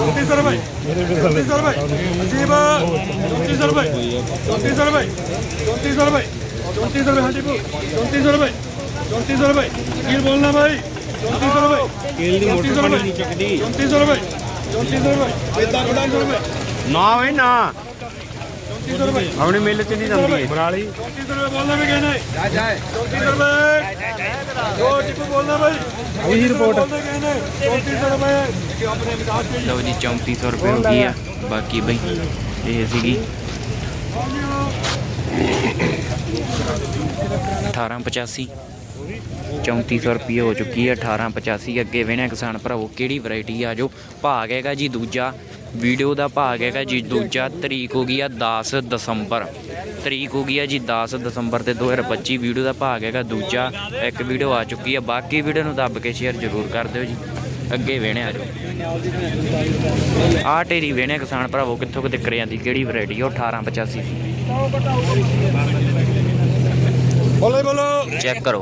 నూట అరవై నూట అరవై జీబా నూట అరవై నూట అరవై నూట అరవై నూట అరవై హండ్రెడ్ నూట అరవై నూట అరవై మీరు బోల్నా భాయ్ నూట అరవై నూట అరవై నూట అరవై నూట అరవై నోవేనా 34 ਰੁਪਏ। ਚ ਨਹੀਂ ਜਾਂਦੀ। ਮਨਾਲੀ 34 ਰੁਪਏ ਬੋਲਣਾ ਵੀ ਕਹਿੰਦੇ। ਜਾ ਜਾ 34 ਰੁਪਏ। ਜੋ ਚਿੱਕੂ ਬੋਲਣਾ ਭਾਈ ਉਹੀ ਰਿਪੋਰਟ 34 ਰੁਪਏ ਲਓ ਜੀ 3400 ਰੁਪਏ ਹੋ ਗਈ ਆ। ਬਾਕੀ ਬਈ ਇਹ ਸੀਗੀ। 1885 3400 ਰੁਪਏ ਹੋ ਚੁੱਕੀ ਹੈ 1885 ਅੱਗੇ ਵੇਣਾ ਕਿਸਾਨ ਭਰਾਵੋ, ਕਿਹੜੀ ਵੈਰਾਈਟੀ ਆ? ਜੋ ਭਾਗ ਹੈਗਾ ਜੀ ਦੂਜਾ, ਵੀਡੀਓ ਦਾ ਭਾਗ ਹੈਗਾ ਜੀ ਦੂਜਾ, ਤਰੀਕ ਹੋ ਗਈ ਆ 10 ਦਸੰਬਰ। ਤਰੀਕ ਹੋ ਗਈ ਆ ਜੀ 10 ਦਸੰਬਰ ਤੇ 2025 ਵੀਡੀਓ ਦਾ ਭਾਗ ਹੈਗਾ ਦੂਜਾ, ਇੱਕ ਵੀਡੀਓ ਆ ਚੁੱਕੀ ਆ, ਬਾਕੀ ਵੀਡੀਓ ਨੂੰ ਦੱਬ ਕੇ ਸ਼ੇਅਰ ਜ਼ਰੂਰ ਕਰ ਦਿਓ ਜੀ। ਅੱਗੇ ਵੇਣੇ ਆ ਜਾਓ ਆ ਢੇਰੀ ਵੇਣੇ ਕਿਸਾਨ ਭਰਾਵੋ, ਕਿੱਥੋਂ ਕਿਤੇ ਕਰਿਆ ਦੀ ਕਿਹੜੀ ਵੈਰਾਈਟੀ ਉਹ 1885 ਬੋਲੇ ਬੋਲੋ। ਚੈੱਕ ਕਰੋ।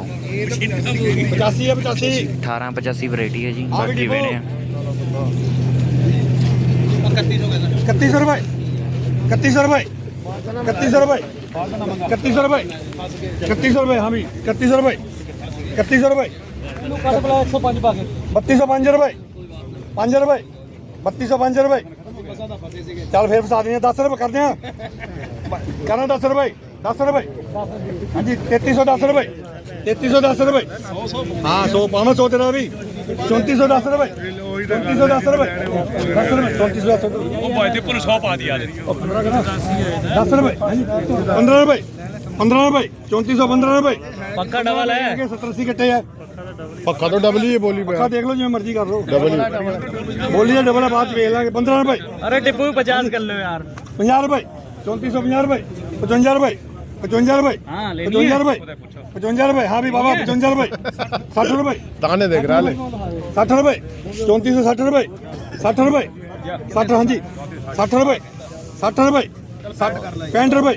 85 ਹੈ 85 1885 ਵੈਰਾਈਟੀ ਹੈ ਜੀ ਬਾਕੀ ਵੇਣੇ ਆ 3100 ਰੁਪਏ। 3100 ਰੁਪਏ। 3100 ਰੁਪਏ। 3100 ਰੁਪਏ। 3100 ਰੁਪਏ ਹਾਂ ਵੀ 3100 ਰੁਪਏ। 3100 ਰੁਪਏ। ਕੱਟ ਬਲਾ 105 ਪਾ ਕੇ 3205 ਰੁਪਏ। 5 ਰੁਪਏ 3205 ਰੁਪਏ। ਚੱਲ ਫੇਰ ਫਸਾ ਦਿਆਂ 10 ਰੁਪਏ ਕਰਦੇ ਆ ਕਰਨਾ 10 ਰੁਪਏ। 10 ਰੁਪਏ। ਹਾਂਜੀ 3310 ਰੁਪਏ। 3310 ਰੁਪਏ। ਹਾਂ 100 ਪਾਵਾਂ 100 ਤੇਰਾ ਵੀ। 3410 ਰੁਪਏ। 3410 ਰੁਪਏ। 10 ਰੁਪਏ 3410 ਰੁਪਏ। ਉਹ ਭਾਈ ਤੇ ਪੁਲਿਸ 100 ਪਾ ਦੀ ਆ 10 ਰੁਪਏ। ਹਾਂਜੀ 15 ਰੁਪਏ। 15 ਰੁਪਏ। 3415 ਰੁਪਏ। ਪੱਕਾ ਡਬਲ ਹੈ। 70 80 ਕੱਟੇ ਆ। ਪੱਕਾ ਤੋਂ ਡਬਲ ਹੀ ਹੈ ਬੋਲੀ ਪੱਕਾ ਦੇਖ ਲਓ ਜਿਵੇਂ ਮਰਜ਼ੀ ਕਰ ਲਓ। ਡਬਲ ਬੋਲੀ ਦਾ ਡਬਲ ਬਾਅਦ ਵੇਖ ਲਾਂਗੇ। 15 ਰੁਪਏ। ਅਰੇ ਟਿੱਪੂ ਵੀ 50 ਕਰ ਲਓ ਯਾਰ। 50 ਰੁਪਏ। 3450 ਰੁਪਏ। 55 ਰੁਪਏ। 55 ਰੁਪਏ। ਹਾਂ, ਲੈ 55 ਰੁਪਏ। 55 ਰੁਪਏ। ਹਾਂ ਵੀ ਬਾਬਾ 55 ਰੁਪਏ। 60 ਰੁਪਏ। ਤਾਨੇ ਦੇਖ ਰਾ ਲੈ। 60 ਰੁਪਏ। 3460 ਰੁਪਏ। 60 ਰੁਪਏ। 60 ਹਾਂਜੀ। 60 ਰੁਪਏ। 60 ਰੁਪਏ। 60 65 ਰੁਪਏ।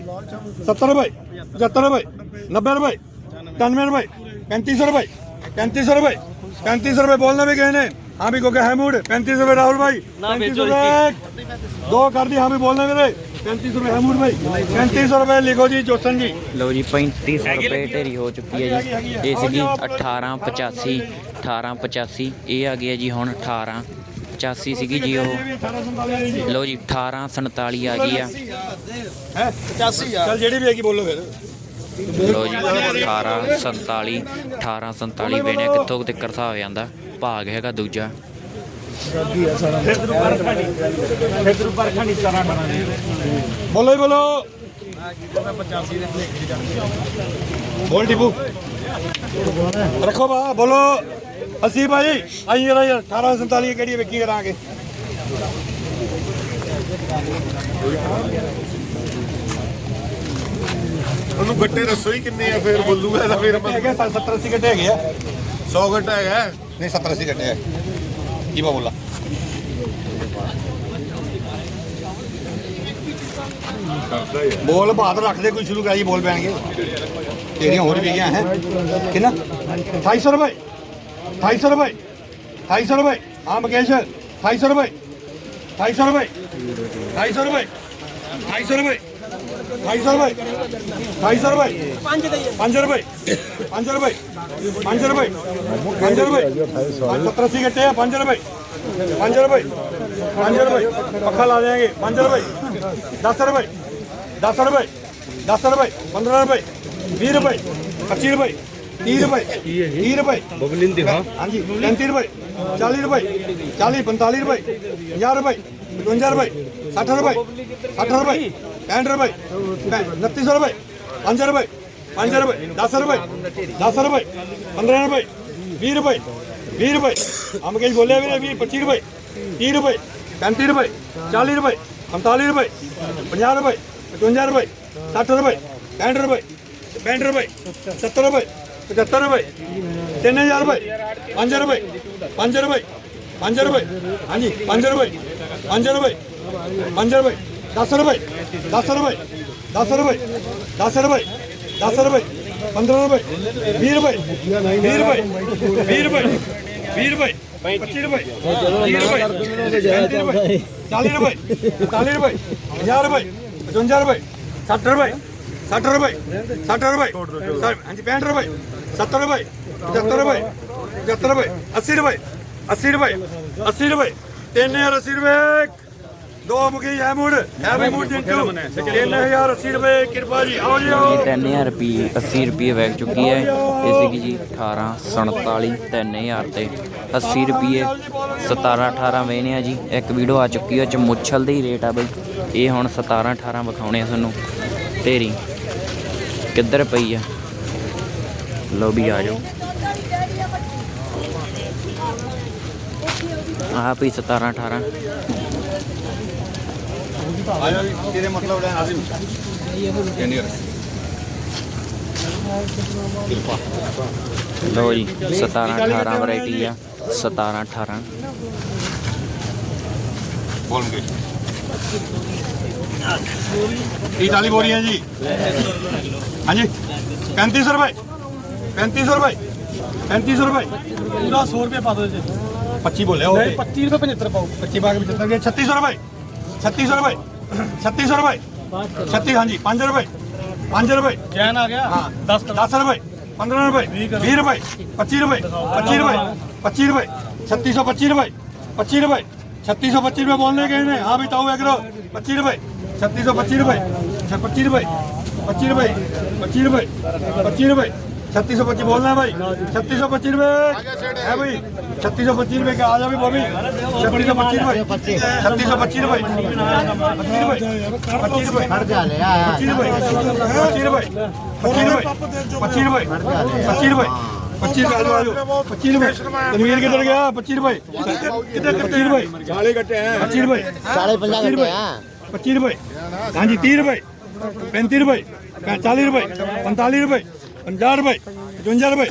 70 ਰੁਪਏ। 75 ਰੁਪਏ। 90 ਰੁਪਏ। 99 ਰੁਪਏ। 3500 ਰੁਪਏ। 3500 ਰੁਪਏ। 3500 ਰੁਪਏ ਬੋਲਣਾ ਵੀ ਗਏ ਨੇ। ਹਾਂ ਵੀ ਕੋਈ ਹੈ ਮੂਡ। 3500 ਰੁਪਏ ਰਾਹੁਲ ਭਾਈ। 3500 ਰੁਪਏ। ਦੋ ਕਰ ਦੀ ਹਾਂ ਵੀ ਬੋਲਣਾ ਵੀਰੇ। 3500 ਰੁਪਏ ਹੈ ਮੂਡ ਭਾਈ। 3500 ਰੁਪਏ ਲਿਖੋ ਜੀ ਜੋਸਨ ਜੀ। ਲਓ ਜੀ 3500 ਰੁਪਏ ਢੇਰੀ ਹੋ ਚੁੱਕੀ ਹੈ ਜੀ। ਇਹ ਸੀਗੀ 1885 1885 ਇਹ ਆ ਗਿਆ ਜੀ ਹੁਣ 1885 ਸੀਗੀ ਜੀ ਉਹ। ਲਓ ਜੀ 1847 ਆ ਗਈ ਆ। ਹੈ? 85 ਚੱਲ ਜਿਹੜੀ ਵੀ ਹੈਗੀ ਬੋਲੋ ਫਿਰ। ਲਓ ਜੀ 1847 1847 ਵੇਣੇ ਕਿੱਥੋਂ ਕਿਤੇ ਕਰਸਾ ਹੋ ਜਾਂਦਾ। ਭਾਗ ਹੈਗਾ ਦੂਜਾ। ਬੋਲੋ ਹੀ ਬੋਲੋ। ਬੋਲ ਟਿਪੂ। ਰੱਖੋ ਬਾ ਬੋਲੋ। ਅਸੀਂ ਭਾਈ ਆਈ ਜਰਾ 1847 ਕਿਹੜੀ ਵੇਖੀ ਕਰਾਂਗੇ? ਉਹਨੂੰ ਗੱਟੇ ਦੱਸੋ ਹੀ ਕਿੰਨੇ ਆ ਫੇਰ ਬੋਲੂਗਾ ਤਾਂ ਫੇਰ ਹੈਗੇ 70 80 ਘੱਟੇ ਹੈਗੇ ਆ। 100 ਗੱਟਾ ਹੈਗਾ। ਨਹੀਂ 70 80 ਘੱਟੇ ਹੈ ਕੀ ਬਾ ਬੋਲ ਬਾਤ ਰੱਖਦੇ, ਕੋਈ ਸ਼ੁਰੂ ਕਰਾਈ ਬੋਲ ਪੈਣਗੇ। ਤੇਰੀਆਂ ਹੋਰ ਵੀ ਗਿਆ ਹੈ? ਕਿੰਨਾ? 250 ਰੁਪਏ। 250 ਰੁਪਏ। 250 ਰੁਪਏ। ਹਾਂ, ਮਕੇਸ਼ 250 ਰੁਪਏ। 250 ਰੁਪਏ। 250 ਰੁਪਏ। 250 ਰੁਪਏ। 250 ਰੁਪਏ 250 ਰੁਪਏ 5 ਰੁਪਏ। 5 ਰੁਪਏ। 5 ਰੁਪਏ। 5 ਰੁਪਏ। 70 80 ਗੱਟੇ ਆ 5 ਰੁਪਏ। 5 ਰੁਪਏ। 5 ਰੁਪਏ। ਪੱਖਾ ਲਾ ਦੇਾਂਗੇ 5 ਰੁਪਏ। 10 ਰੁਪਏ। 10 ਰੁਪਏ। 10 ਰੁਪਏ। 15 ਰੁਪਏ। 20 ਰੁਪਏ। 25 ਰੁਪਏ। 30 ਰੁਪਏ। 30 ਰੁਪਏ। ਬਬਲਿਨ ਦਿਖਾ। ਹਾਂਜੀ। 35 ਰੁਪਏ। 40 ਰੁਪਏ। 40 45 ਰੁਪਏ। 50 ਰੁਪਏ। 55 ਰੁਪਏ। 60 ਰੁਪਏ। 60 ਰੁਪਏ। पॅन्ट रुपये नक्कीस रुपये पंज रुपये पंज रुपये दस रुपये दस रुपये पंधरा रुपये वीस रुपये वीस रुपये हम काही बोले भी वीस पच्चीस रुपये तीस रुपये पैंतीस रुपये चालीस रुपये पैंतालीस रुपये पंजाह रुपये पचवंजा रुपये साठ रुपये पैंठ रुपये पैंठ रुपये सत्तर रुपये पचहत्तर रुपये तीन हजार रुपये पंज रुपये पंज रुपये पंज रुपये हाँ जी पंज रुपये पंज रुपये पंज रुपये 10 ਰੁਪਏ 10 ਰੁਪਏ 10 ਰੁਪਏ 10 ਰੁਪਏ 15 ਰੁਪਏ 20 ਰੁਪਏ 20 ਰੁਪਏ 20 ਰੁਪਏ 20 ਰੁਪਏ 25 ਰੁਪਏ 30 ਰੁਪਏ 35 ਰੁਪਏ 40 ਰੁਪਏ 45 ਰੁਪਏ 50 ਰੁਪਏ 55 ਰੁਪਏ 60 ਰੁਪਏ 60 ਰੁਪਏ 60 ਰੁਪਏ ਹਾਂਜੀ 65 ਰੁਪਏ 70 ਰੁਪਏ 75 ਰੁਪਏ 75 ਰੁਪਏ 80 ਰੁਪਏ 80 ਰੁਪਏ 80 ਰੁਪਏ 3080 ਰੁਪਏ ਦੋ ਮੁਕੀ ਹੈ ਮੂਡ ਹੈ ਵੀ ਮੂਡ ਜਿੰਟੂ। 3080 ਰੁਪਏ ਕਿਰਪਾ ਜੀ ਆਓ ਜੀ ਆਓ। ਇਹ 3000 ਰੁਪਏ 80 ਰੁਪਏ ਵੈਗ ਚੁੱਕੀ ਹੈ। ਇਹ ਸੀਗੀ ਜੀ 18 47 3000 ਤੇ। 80 ਰੁਪਏ 17 18 ਵੇਨੇ ਆ ਜੀ। ਇੱਕ ਵੀਡੀਓ ਆ ਚੁੱਕੀ ਹੈ ਉਹ ਚ ਮੁੱਛਲ ਦੇ ਹੀ ਰੇਟ ਆ ਬਈ। ਇਹ ਹੁਣ 17 18 ਵਿਖਾਉਣੇ ਆ ਤੁਹਾਨੂੰ। ਤੇਰੀ ਕਿੱਧਰ ਪਈ ਆ? ਲੋ ਵੀ ਆ ਜਾਓ। ਆਹ ਪਈ 17 18 ਆਇਆ ਤੇਰੇ ਮਤਲਬ ਹੈ ਆਜ਼ਮ ਲੋ ਜੀ 17 18 ਵੈਰਾਈਟੀ ਆ 17 18 ਬੋਲਣਗੇ 40 ਬੋਰੀਆਂ ਜੀ। ਹਾਂਜੀ 3500 ਰੁਪਏ। 3500 ਰੁਪਏ। 3500 ਰੁਪਏ। ਪੂਰਾ 100 ਰੁਪਏ ਪਾ ਦੋ ਜੀ 25 ਬੋਲਿਆ ਉਹ 25 ਰੁਪਏ 75 ਪਾਓ 25 ਬਾਗ ਵਿੱਚ 3600 ਰੁਪਏ। 3600 रुपए 3600 रुपए 36 हाँ जी पाँच रुपए पाँच रुपए चैन आ गया हाँ दस दस रुपए पंद्रह रुपए बीस रुपए पच्चीस रुपए पच्चीस रुपए पच्चीस रुपए छत्तीस सौ पच्चीस रुपए पच्चीस रुपए छत्तीस सौ पच्चीस रुपए बोलने गए ने हाँ बिताओ एक रो पच्चीस रुपए छत्तीस सौ पच्चीस रुपए पच्चीस रुपए पच्चीस रुपए पच्चीस रुपए पच्चीस रुपए 3625 बोलना है भाई छत्तीस सौ पच्चीस रुपए है भाई छत्तीस सौ पच्चीस रुपए का आ जा भी बॉबी छत्तीस सौ पच्चीस रुपए छत्तीस सौ पच्चीस रुपए पच्चीस रुपए पच्चीस रुपए पच्चीस रुपए पच्चीस रुपए पच्चीस रुपए पच्चीस रुपए पच्चीस पच्चीस रुपए तनवीर किधर गया पच्चीस रुपए किधर पच्चीस रुपए पच्चीस रुपए पच्चीस रुपए पच्चीस रुपए हाँ जी तीस रुपए पैंतीस रुपए चालीस रुपए पैंतालीस रुपए 50 ਰੁਪਏ 55 ਰੁਪਏ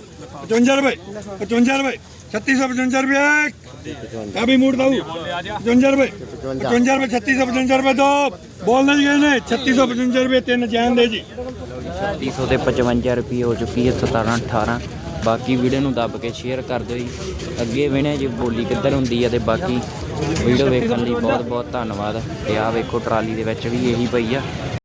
55 ਰੁਪਏ 55 ਰੁਪਏ 3655 ਰੁਪਏ ਕਾਬੀ ਮੂੜ ਦਊ 55 ਰੁਪਏ 55 ਰੁਪਏ 3655 ਰੁਪਏ ਦੋ ਬੋਲਦੇ ਜੀ ਨੇ 3655 ਰੁਪਏ ਤਿੰਨ ਜਾਨ ਦੇ ਜੀ 3600 ਤੇ 55 ਰੁਪਏ ਹੋ ਚੁੱਕੀ ਹੈ 17 18 ਬਾਕੀ ਵੀਡੀਓ ਨੂੰ ਦੱਬ ਕੇ ਸ਼ੇਅਰ ਕਰ ਦਿਓ ਜੀ ਅੱਗੇ ਵੇਣੇ ਜੇ ਬੋਲੀ ਕਿੱਧਰ ਹੁੰਦੀ ਹੈ ਤੇ ਬਾਕੀ ਵੀਡੀਓ ਵੇਖਣ ਲਈ ਬਹੁਤ ਬਹੁਤ ਧੰਨਵਾਦ। ਤੇ ਆ ਵੇਖੋ ਟਰਾਲੀ ਦੇ ਵਿੱਚ ਵੀ ਇਹੀ ਪਈ ਆ।